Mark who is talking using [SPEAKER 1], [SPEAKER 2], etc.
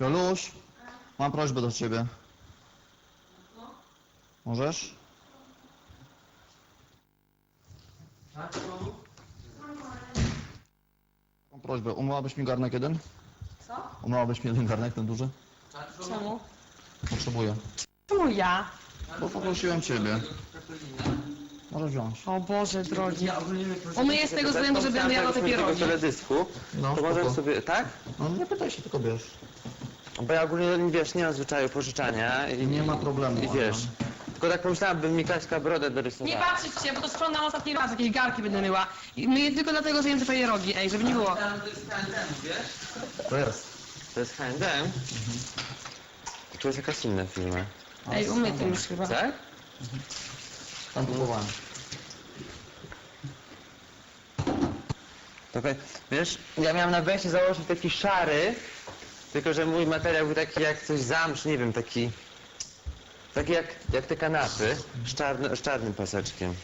[SPEAKER 1] Joluś, mam prośbę do ciebie. Możesz? Mam prośbę, umyłabyś mi garnek jeden?
[SPEAKER 2] Co?
[SPEAKER 1] Umyłabyś mi jeden garnek, ten duży?
[SPEAKER 2] Czemu?
[SPEAKER 1] Potrzebuję.
[SPEAKER 2] Czemu ja?
[SPEAKER 1] Bo poprosiłem ciebie. Możesz wziąć.
[SPEAKER 2] O Boże drogi. Umyję z tego względu, że będę jadła te pierogi.
[SPEAKER 3] teledysku,
[SPEAKER 1] No,
[SPEAKER 3] to
[SPEAKER 1] spoko.
[SPEAKER 3] sobie, tak?
[SPEAKER 1] No nie pytaj się, tylko bierz.
[SPEAKER 3] Bo ja ogólnie, wiesz, nie mam zwyczaju pożyczania i
[SPEAKER 1] Nie ma problemu,
[SPEAKER 3] I wiesz, tylko tak pomyślałem, bym mi Kaśka brodę
[SPEAKER 2] Nie
[SPEAKER 3] dorysowała.
[SPEAKER 2] patrzeć się, bo to sprzątam ostatni raz, jakieś garki będę myła. I myję tylko dlatego, że jem te pierogi, ej, żeby nie było.
[SPEAKER 1] To jest.
[SPEAKER 3] To jest H&M. Tu jest jakaś inna firma.
[SPEAKER 2] Ej, umyję to już chyba.
[SPEAKER 3] Tak?
[SPEAKER 1] Tam kupowałem.
[SPEAKER 3] Okej, wiesz, ja miałem na wejście założyć taki szary, tylko że mój materiał był taki jak coś zamsz, nie wiem, taki... Taki jak, jak te kanapy, z, czarny, z czarnym paseczkiem.